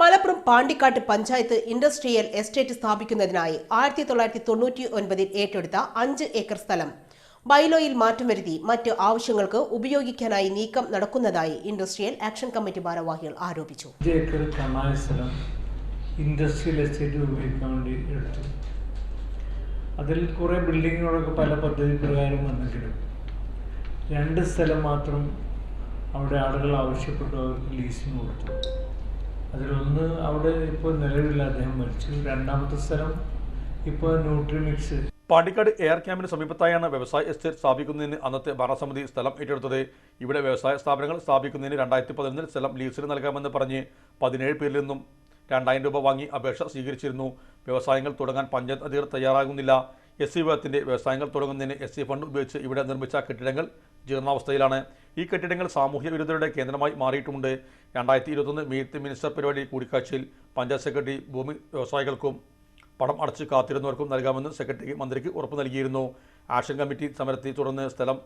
Malappuram പാണ്ടിക്കാട്ട് panchayat industrial estate സ്ഥാപിക്കുന്നതിനായി ആയിരത്തി തൊള്ളായിരത്തി തൊണ്ണൂറ്റി ഒൻപതിൽ ഏറ്റെടുത്ത അഞ്ച് ഏക്കർ സ്ഥലം. ബൈലോയിൽ മാറ്റം വരുത്തി മറ്റ് ആവശ്യങ്ങൾക്ക് ഉപയോഗിക്കാനായി നീക്കം നടക്കുന്നതായി ഇൻഡസ്ട്രിയൽ ആക്ഷൻ കമ്മിറ്റി ഭാരവാഹികൾ ആരോപിച്ചു. ഏക്കർ കണായ സ്ഥലം ഇൻഡസ്ട്രിയൽ എസ്റ്റേറ്റ് ഉപയോഗിക്കാൻ വേണ്ടി എടുത്തു. അതിൽ കുറേ ബിൽഡിങ്ങുകളൊക്കെ പല പദ്ധതി പ്രകാരം വന്നെങ്കിലും രണ്ട് സ്ഥലം മാത്രം അവിടെ ആളുകൾ ആവശ്യപ്പെട്ടു അവർക്ക് ലീസിന് കൊടുത്തു. അതിലൊന്ന് അവിടെ ഇപ്പോൾ നിലവില്ല അദ്ദേഹം മരിച്ചു. രണ്ടാമത്തെ സ്ഥലം ഇപ്പോൾ ന്യൂട്രിമിക്സ്. പാണ്ടിക്കാട് എയർ ക്യാമ്പിന് സമീപത്തായാണ് വ്യവസായ എസ്റ്റേറ്റ് സ്ഥാപിക്കുന്നതിന് അന്നത്തെ ഭരണസമിതി സ്ഥലം ഏറ്റെടുത്തത്. ഇവിടെ വ്യവസായ സ്ഥാപനങ്ങൾ സ്ഥാപിക്കുന്നതിന് രണ്ടായിരത്തി പതിനൊന്നിൽ സ്ഥലം ലീസിന് നൽകാമെന്ന് പറഞ്ഞ് പതിനേഴ് പേരിൽ നിന്നും രണ്ടായിരം രൂപ വാങ്ങി അപേക്ഷ സ്വീകരിച്ചിരുന്നു. വ്യവസായങ്ങൾ തുടങ്ങാൻ പഞ്ചായത്ത് അധികൃതർ തയ്യാറാകുന്നില്ല. എസ് സി വിഭാഗത്തിന്റെ വ്യവസായങ്ങൾ തുടങ്ങുന്നതിന് എസ് സി ഫണ്ട് ഉപയോഗിച്ച് ഇവിടെ നിർമ്മിച്ച കെട്ടിടങ്ങൾ ജീർണാവസ്ഥയിലാണ് ഈ കെട്ടിടങ്ങൾ സാമൂഹ്യ വിരുദ്ധരുടെ കേന്ദ്രമായി മാറിയിട്ടുമുണ്ട്. രണ്ടായിരത്തി ഇരുപത്തൊന്ന് മീറ്റ് മിനിസ്റ്റർ പരിപാടി കൂടിക്കാഴ്ചയിൽ പഞ്ചായത്ത് സെക്രട്ടറി ഭൂമി വ്യവസായികൾക്കും പണം അടച്ച് കാത്തിരുന്നവർക്കും നൽകാമെന്ന് സെക്രട്ടറി മന്ത്രിക്ക് ഉറപ്പ് നൽകിയിരുന്നു. ആക്ഷൻ കമ്മിറ്റി സമരത്തെ തുടർന്ന് സ്ഥലം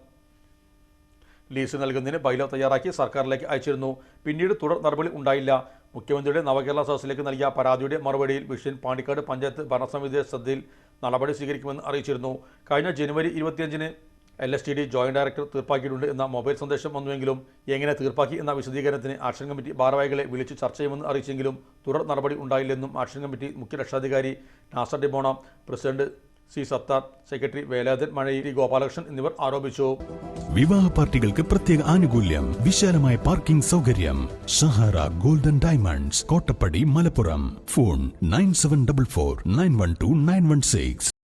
ലീസ് നൽകുന്നതിന് ബൈലോ തയ്യാറാക്കി സർക്കാരിലേക്ക് അയച്ചിരുന്നു. പിന്നീട് തുടർ നടപടി ഉണ്ടായില്ല. മുഖ്യമന്ത്രിയുടെ നവകേരള സദസ്സിലേക്ക് നൽകിയ പരാതിയുടെ മറുപടിയിൽ വിഷയൻ പാണ്ടിക്കാട് പഞ്ചായത്ത് ഭരണസമിതിയുടെ ശ്രദ്ധയിൽ നടപടി സ്വീകരിക്കുമെന്ന് അറിയിച്ചിരുന്നു. കഴിഞ്ഞ ജനുവരി ഇരുപത്തിയഞ്ചിന് L S T D joint director തീർപ്പാക്കിയിട്ടുണ്ട് എന്ന മൊബൈൽ സന്ദേശം വന്നുവെങ്കിലും എങ്ങനെ തീർപ്പാക്കി എന്ന വിശദീകരണത്തിന് ആക്ഷൻ കമ്മിറ്റി ഭാരവാഹികളെ വിളിച്ച് ചർച്ച ചെയ്യുമെന്ന് അറിയിച്ചെങ്കിലും തുടർ നടപടി ഉണ്ടായില്ലെന്നും ആക്ഷൻ കമ്മിറ്റി മുഖ്യ രക്ഷാധികാരി നാസർ ഡിബോണ പ്രസിഡന്റ് സി സത്താർ സെക്രട്ടറി വേലാദൻ മഴയിരി ഗോപാലകൃഷ്ണൻ എന്നിവർ ആരോപിച്ചു. വിവാഹ പാർട്ടികൾക്ക് പ്രത്യേക ആനുകൂല്യം വിശാലമായ പാർക്കിംഗ് സൗകര്യം Sahara golden diamonds Kottappadi Malappuram. Phone nine seven double four nine one two nine one six.